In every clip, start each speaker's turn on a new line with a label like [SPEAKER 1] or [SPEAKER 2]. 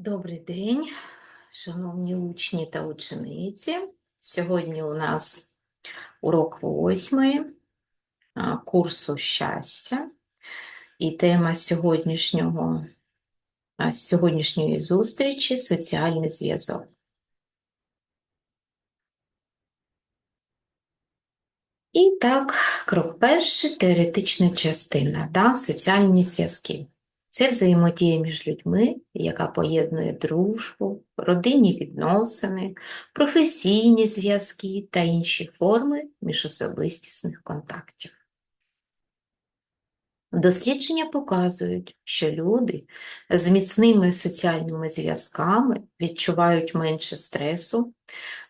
[SPEAKER 1] Добрий день, шановні учні та учениці. Сьогодні у нас урок восьмий курсу щастя. І тема сьогоднішнього, сьогоднішньої зустрічі соціальний зв'язок. І так, крок перший, теоретична частина, да, соціальні зв'язки. Це взаємодія між людьми, яка поєднує дружбу, родинні відносини, професійні зв'язки та інші форми міжособистісних контактів. Дослідження показують, що люди з міцними соціальними зв'язками відчувають менше стресу,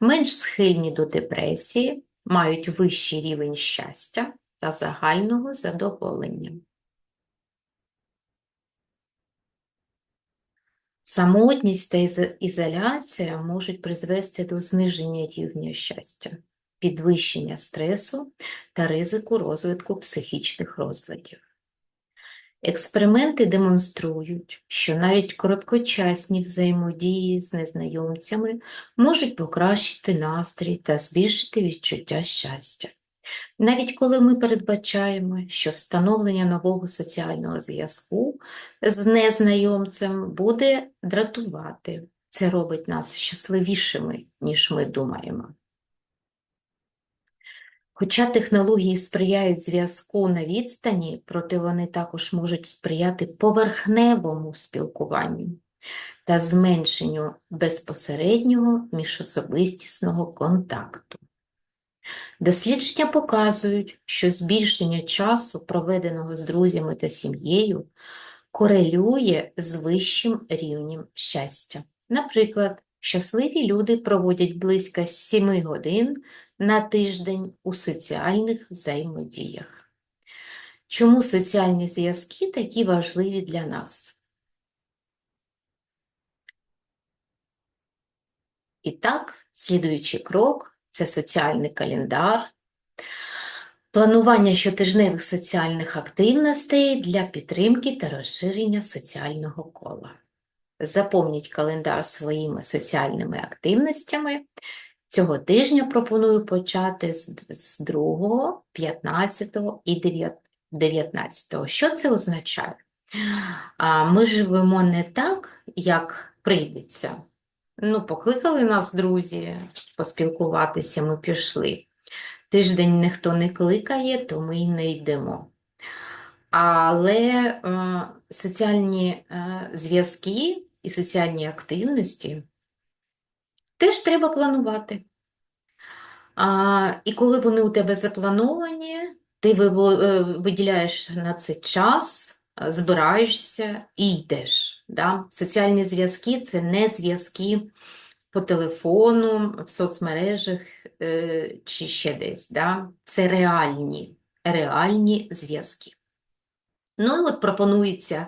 [SPEAKER 1] менш схильні до депресії, мають вищий рівень щастя та загального задоволення. Самотність та ізоляція можуть призвести до зниження рівня щастя, підвищення стресу та ризику розвитку психічних розладів. Експерименти демонструють, що навіть короткочасні взаємодії з незнайомцями можуть покращити настрій та збільшити відчуття щастя. Навіть коли ми передбачаємо, що встановлення нового соціального зв'язку з незнайомцем буде дратувати, це робить нас щасливішими, ніж ми думаємо. Хоча технології сприяють зв'язку на відстані, проте вони також можуть сприяти поверхневому спілкуванню та зменшенню безпосереднього міжособистісного контакту. Дослідження показують, що збільшення часу, проведеного з друзями та сім'єю, корелює з вищим рівнем щастя. Наприклад, щасливі люди проводять близько 7 годин на тиждень у соціальних взаємодіях. Чому соціальні зв'язки такі важливі для нас? І так, слідуючий крок це соціальний календар, планування щотижневих соціальних активностей для підтримки та розширення соціального кола. Заповніть календар своїми соціальними активностями. Цього тижня пропоную почати з, з 2, 15 і 19. Що це означає? Ми живемо не так, як прийдеться. Ну, покликали нас друзі поспілкуватися, ми пішли. Тиждень ніхто не кликає, то ми й не йдемо. Але е, соціальні е, зв'язки і соціальні активності теж треба планувати. А, і коли вони у тебе заплановані, ти е, виділяєш на це час, збираєшся і йдеш. Да? Соціальні зв'язки це не зв'язки по телефону, в соцмережах е, чи ще десь. Да? Це реальні, реальні зв'язки. Ну от пропонується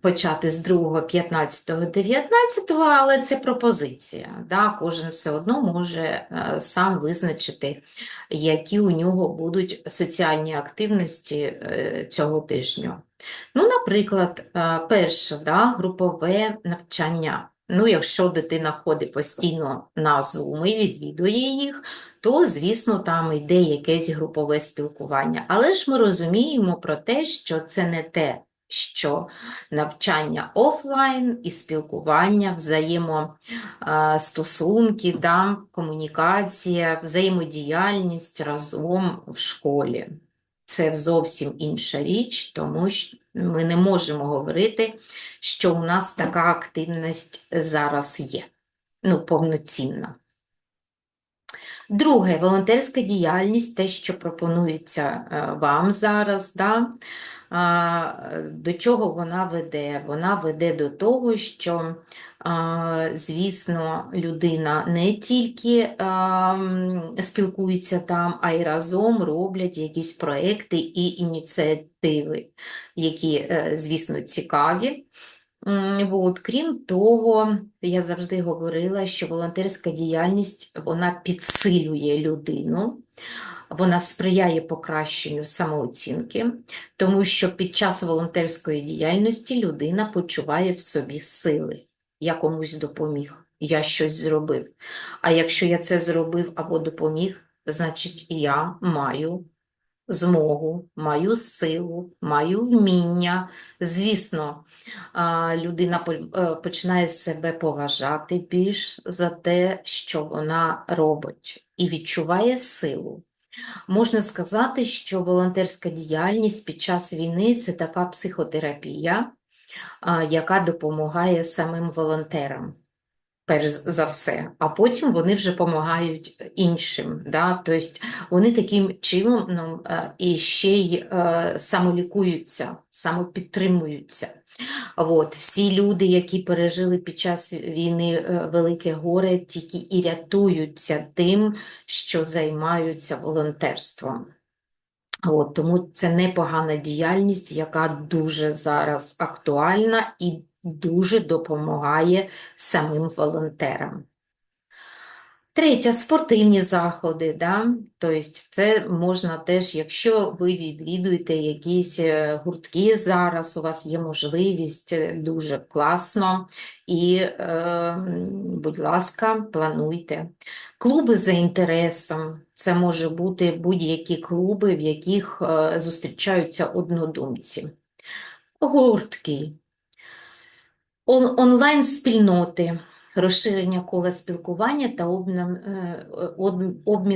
[SPEAKER 1] почати з 2, 15, 19, але це пропозиція. Да? Кожен все одно може е, сам визначити, які у нього будуть соціальні активності е, цього тижня. Ну, наприклад, е, перше, да, групове навчання. Ну, якщо дитина ходить постійно на і відвідує їх, то, звісно, там йде якесь групове спілкування. Але ж ми розуміємо про те, що це не те, що навчання офлайн і спілкування, взаємостосунки, да, комунікація, взаємодіяльність разом в школі. Це зовсім інша річ, тому що ми не можемо говорити, що у нас така активність зараз є, ну, повноцінна. Друге, волонтерська діяльність, те, що пропонується е, вам зараз, да? До чого вона веде? Вона веде до того, що, звісно, людина не тільки спілкується там, а й разом роблять якісь проекти і ініціативи, які, е, звісно, цікаві. М, От, крім того, я завжди говорила, що волонтерська діяльність вона підсилює людину, Вона сприяє покращенню самооцінки, тому що під час волонтерської діяльності людина почуває в собі сили. Я комусь допоміг, я щось зробив. А якщо я це зробив або допоміг, значить я маю змогу, маю силу, маю вміння. Звісно, людина е, починає себе поважати більш за те, що вона робить, і відчуває силу. Можна сказати, що волонтерська діяльність під час війни це така психотерапія, яка допомагає самим волонтерам. Перш за все, а потім вони вже допомагають іншим. Да? Тобто вони таким чином ну, і ще й е, самолікуються, самопідтримуються. От, всі люди, які пережили під час війни е, велике горе, тільки і рятуються тим, що займаються волонтерством. От, тому це непогана діяльність, яка дуже зараз актуальна і дуже допомагає самим волонтерам. Третє, спортивні заходи, да? Тобто це можна теж, якщо ви відвідуєте якісь е, гуртки зараз, у вас є можливість, е, дуже класно, і, е, будь ласка, плануйте. Клуби за інтересом, це може бути будь-які клуби, в яких е, зустрічаються однодумці. Гуртки, онлайн-спільноти, розширення кола спілкування та обмін,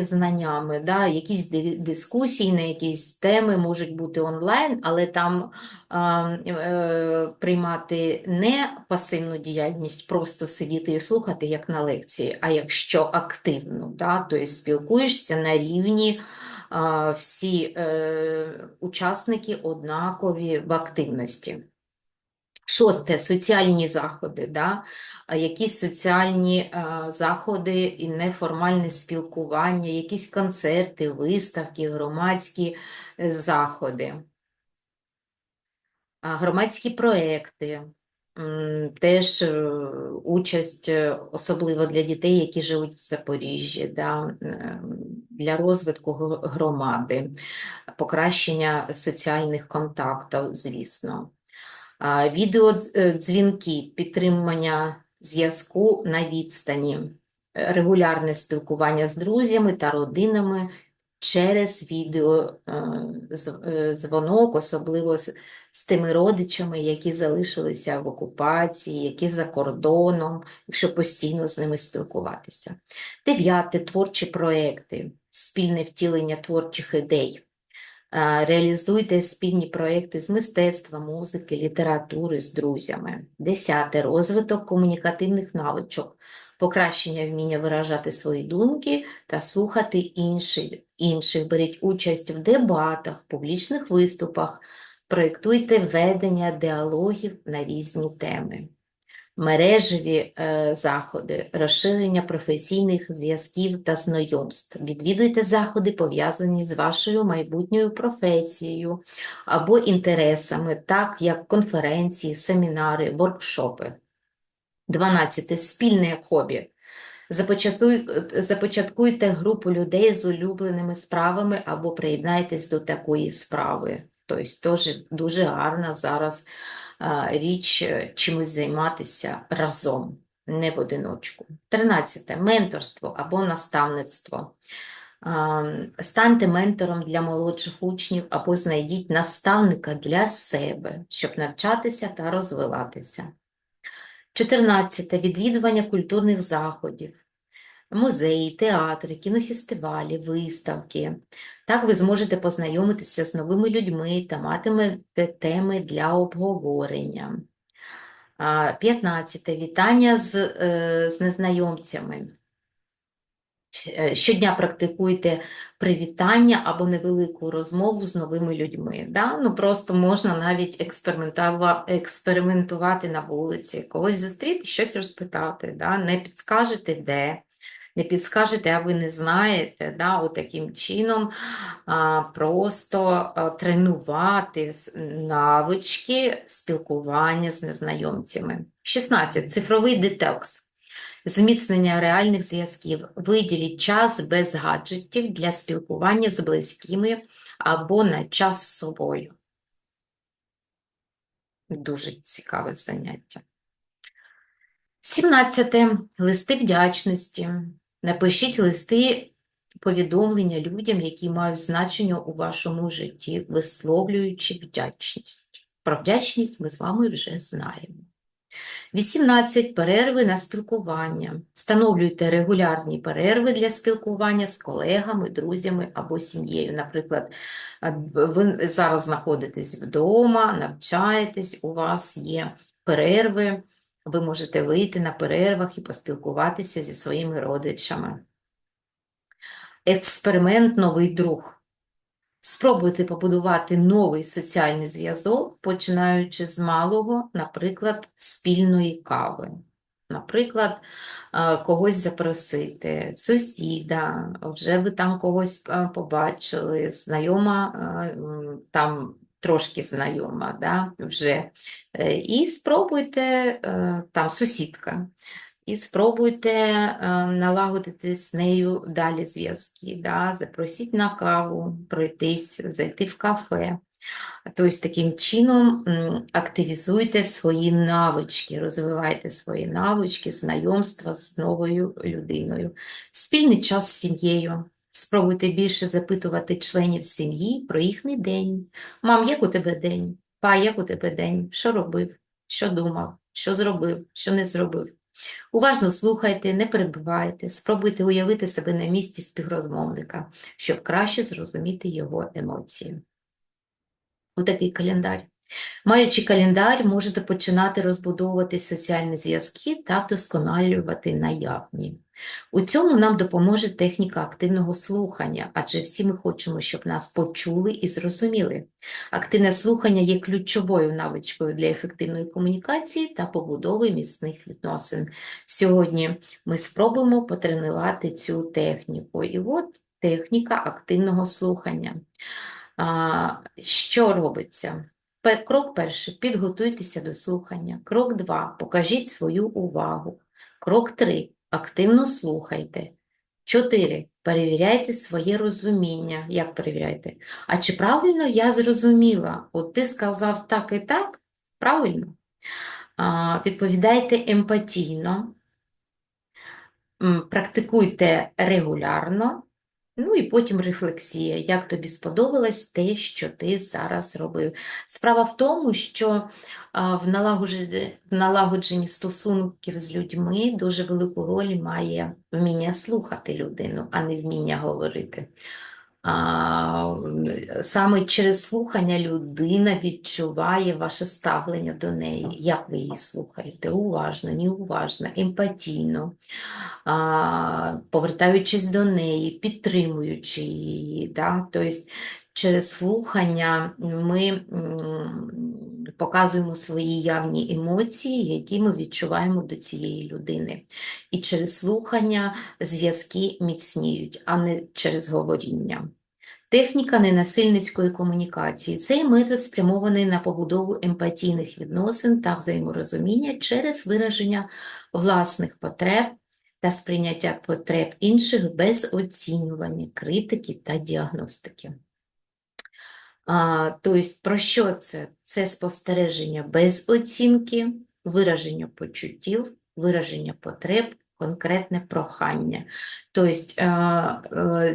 [SPEAKER 1] е, знаннями. Да? Якісь ди- дискусії на якісь теми можуть бути онлайн, але там е, приймати не пасивну діяльність, просто сидіти і слухати, як на лекції, а якщо активно, да? Тобто спілкуєшся на рівні всі е, учасники однакові в активності. Шосте соціальні заходи, да? Якісь соціальні а, заходи і неформальне спілкування, якісь концерти, виставки, громадські е, заходи, громадські проекти, теж е, участь, е, особливо для дітей, які живуть в Запоріжжі, да? для розвитку громади, покращення соціальних контактів, звісно. Відеодзвінки, підтримання зв'язку на відстані, е, регулярне спілкування з друзями та родинами через відеодзвонок, особливо з, з тими родичами, які залишилися в окупації, які за кордоном, якщо постійно з ними спілкуватися. Дев'яте творчі проекти, спільне втілення творчих ідей. Реалізуйте спільні проекти з мистецтва, музики, літератури з друзями. Десяте розвиток комунікативних навичок, покращення вміння виражати свої думки та слухати інші, інших. Беріть участь в дебатах, публічних виступах, проєктуйте ведення діалогів на різні теми. Мережеві е, заходи, розширення професійних зв'язків та знайомств. Відвідуйте заходи, пов'язані з вашою майбутньою професією або інтересами, так як конференції, семінари, воркшопи. 12. Спільне хобі. Започатуй, започаткуйте групу людей з улюбленими справами або приєднайтесь до такої справи. Тобто, теж дуже гарна зараз річ е, чимось займатися разом, не в одиночку. 13. Менторство або наставництво. Станьте ментором для молодших учнів або знайдіть наставника для себе, щоб навчатися та розвиватися. 14. Відвідування культурних заходів, музеї, театри, кінофестивалі, виставки. Так ви зможете познайомитися з новими людьми та матимете теми для обговорення. 15. Вітання з, е, з незнайомцями. Е, Щодня практикуйте привітання або невелику розмову з новими людьми. Да? Ну, просто можна навіть експериментува- експериментувати на вулиці, когось зустріти, щось розпитати. Да? Не підскажете де, не підскажете, а ви не знаєте. Да? Таким чином а, просто а, тренувати навички спілкування з незнайомцями. 16. Цифровий детокс. зміцнення реальних зв'язків. Виділіть час без гаджетів для спілкування з близькими або на час з собою. Дуже цікаве заняття. 17. Листи вдячності. Напишіть листи повідомлення людям, які мають значення у вашому житті, висловлюючи вдячність. Про вдячність ми з вами вже знаємо. 18. Перерви на спілкування. Встановлюйте регулярні перерви для спілкування з колегами, друзями або сім'єю. Наприклад, ви зараз знаходитесь вдома, навчаєтесь, у вас є перерви, ви можете вийти на перервах і поспілкуватися зі своїми родичами. Експеримент «Новий друг». Спробуйте побудувати новий соціальний зв'язок, починаючи з малого, наприклад, спільної кави. Наприклад, е, когось запросити, сусіда, вже ви там когось е, побачили, знайома, е, там трошки знайома, да, вже. Е, І спробуйте, е, там сусідка, і спробуйте е, налагодити з нею далі зв'язки. Да? Запросіть на каву, пройтись, зайти в кафе. Тобто, таким чином активізуйте свої навички, розвивайте свої навички, знайомства з новою людиною. Спільний час з сім'єю. Спробуйте більше запитувати членів сім'ї про їхній день. Мам, як у тебе день? Па, як у тебе день? Що робив? Що думав? Що зробив? Що не зробив? Уважно слухайте, не перебивайте, спробуйте уявити себе на місці співрозмовника, щоб краще зрозуміти його емоції. Отакий календар. Маючи календар, можете починати розбудовувати соціальні зв'язки та вдосконалювати наявні. У цьому нам допоможе техніка активного слухання, адже всі ми хочемо, щоб нас почули і зрозуміли. Активне слухання є ключовою навичкою для ефективної комунікації та побудови міцних відносин. Сьогодні ми спробуємо потренувати цю техніку. І от техніка активного слухання. Що робиться? Крок перший – підготуйтеся до слухання. Крок два – покажіть свою увагу. Крок три – активно слухайте. Чотири – перевіряйте своє розуміння. Як перевіряйте? А чи правильно я зрозуміла? От ти сказав так і так? Правильно? А, Відповідайте емпатійно, практикуйте регулярно. Ну і потім рефлексія, як тобі сподобалось те, що ти зараз робив. Справа в тому, що в налагодженні, стосунків з людьми дуже велику роль має вміння слухати людину, а не вміння говорити. А, саме через слухання людина відчуває ваше ставлення до неї, як ви її слухаєте, уважно, неуважно, емпатійно а, повертаючись до неї, підтримуючи її. Да? Тобто через слухання ми показуємо свої явні емоції, які ми відчуваємо до цієї людини. І через слухання зв'язки міцніють, а не через говоріння. Техніка ненасильницької комунікації. Цей метод спрямований на побудову емпатійних відносин та взаєморозуміння через вираження власних потреб та сприйняття потреб інших без оцінювання, критики та діагностики. Тобто, про що це? Це спостереження без оцінки, вираження почуттів, вираження потреб, конкретне прохання. Тобто,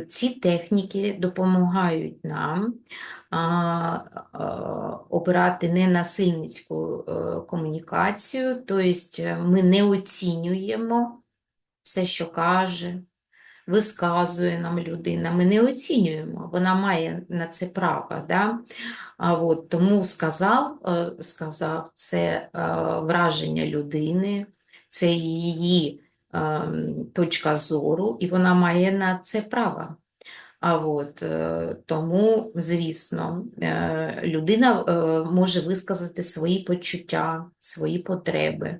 [SPEAKER 1] ці техніки допомагають нам е, обирати ненасильницьку комунікацію, тобто ми не оцінюємо все, що каже, висказує нам людина, ми не оцінюємо, вона має на це право. Да? А от, тому сказав, е, сказав, це е, враження людини, це її е, точка зору, і вона має на це право. А от, тому, звісно, людина може висказати свої почуття, свої потреби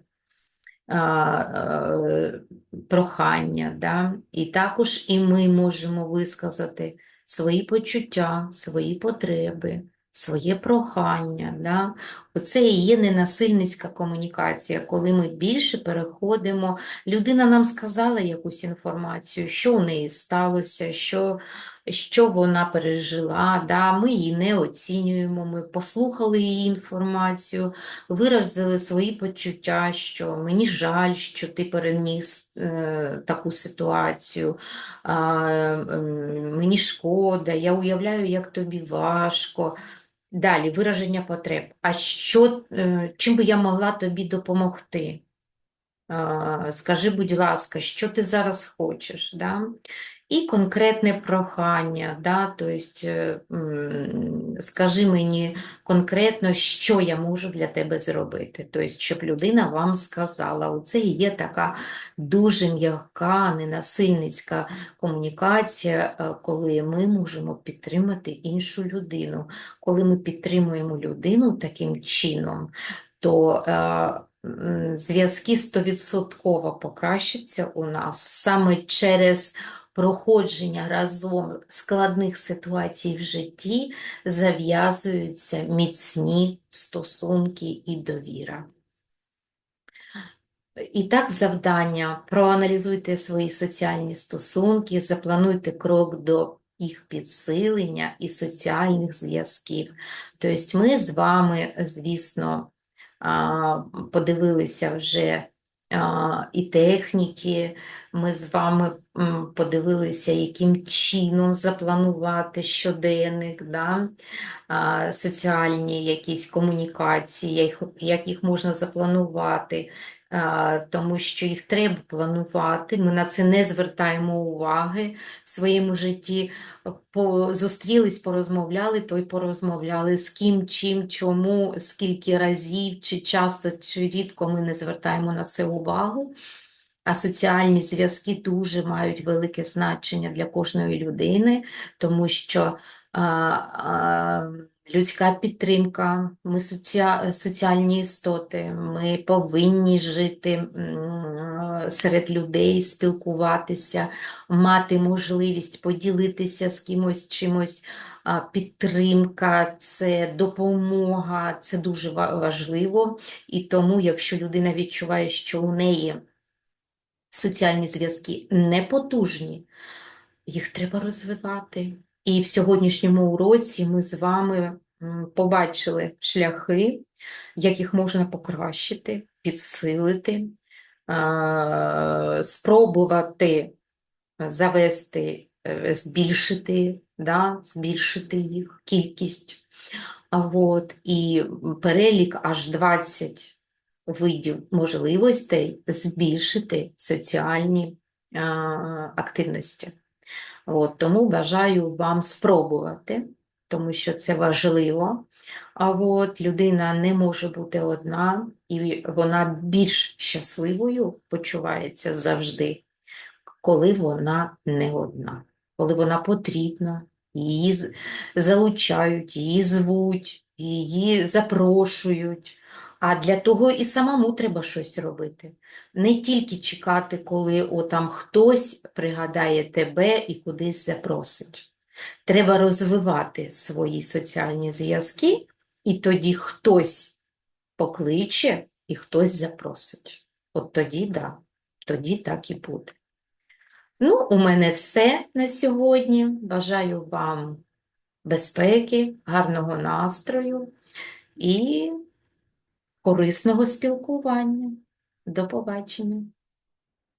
[SPEAKER 1] прохання, да? І також і ми можемо висказати свої почуття, свої потреби, своє прохання. Да? Оце і є ненасильницька комунікація, коли ми більше переходимо. Людина нам сказала якусь інформацію, що у неї сталося, що, що вона пережила. Да? Ми її не оцінюємо, ми послухали її інформацію, виразили свої почуття, що мені жаль, що ти переніс е, таку ситуацію, а, ем, мені шкода, я уявляю, як тобі важко. Далі, вираження потреб. А що, е, чим би я могла тобі допомогти? Скажи, будь ласка, що ти зараз хочеш? Да? І конкретне прохання, да? Тобто, скажи мені конкретно, що я можу для тебе зробити. Тобто, щоб людина вам сказала. Оце є така дуже м'яка, ненасильницька комунікація, е, коли ми можемо підтримати іншу людину. Коли ми підтримуємо людину таким чином, то е, зв'язки 100% покращаться у нас саме через проходження разом складних ситуацій в житті зав'язуються міцні стосунки і довіра. І так, завдання: проаналізуйте свої соціальні стосунки, заплануйте крок до їх підсилення і соціальних зв'язків. Тобто ми з вами, звісно, подивилися вже і техніки, ми з вами подивилися, яким чином запланувати щоденник, да? соціальні якісь комунікації, як, їх можна запланувати, тому що їх треба планувати. Ми на це не звертаємо уваги в своєму житті. Зустрілись, порозмовляли, то й порозмовляли, з ким, чим, чому, скільки разів, чи часто, чи рідко ми не звертаємо на це увагу. А соціальні зв'язки дуже мають велике значення для кожної людини, тому що а, а, людська підтримка, ми соціа, соціальні істоти, ми повинні жити серед людей, спілкуватися, мати можливість поділитися з кимось чимось. Підтримка, це допомога, це дуже важливо. І тому, якщо людина відчуває, що у неї соціальні зв'язки непотужні, їх треба розвивати. І в сьогоднішньому уроці ми з вами побачили шляхи, як їх можна покращити, підсилити, спробувати завести, е, збільшити, да, збільшити їх кількість. А от, і перелік аж 20 видів можливостей збільшити соціальні а, активності. От, тому бажаю вам спробувати, тому що це важливо. А от людина не може бути одна, і вона більш щасливою почувається завжди, коли вона не одна, коли вона потрібна, її залучають, її звуть, її запрошують. А для того і самому треба щось робити. Не тільки чекати, коли отам хтось пригадає тебе і кудись запросить. Треба розвивати свої соціальні зв'язки, і тоді хтось покличе і хтось запросить. От тоді да, тоді так і буде. Ну, у мене все на сьогодні. Бажаю вам безпеки, гарного настрою і корисного спілкування. До побачення.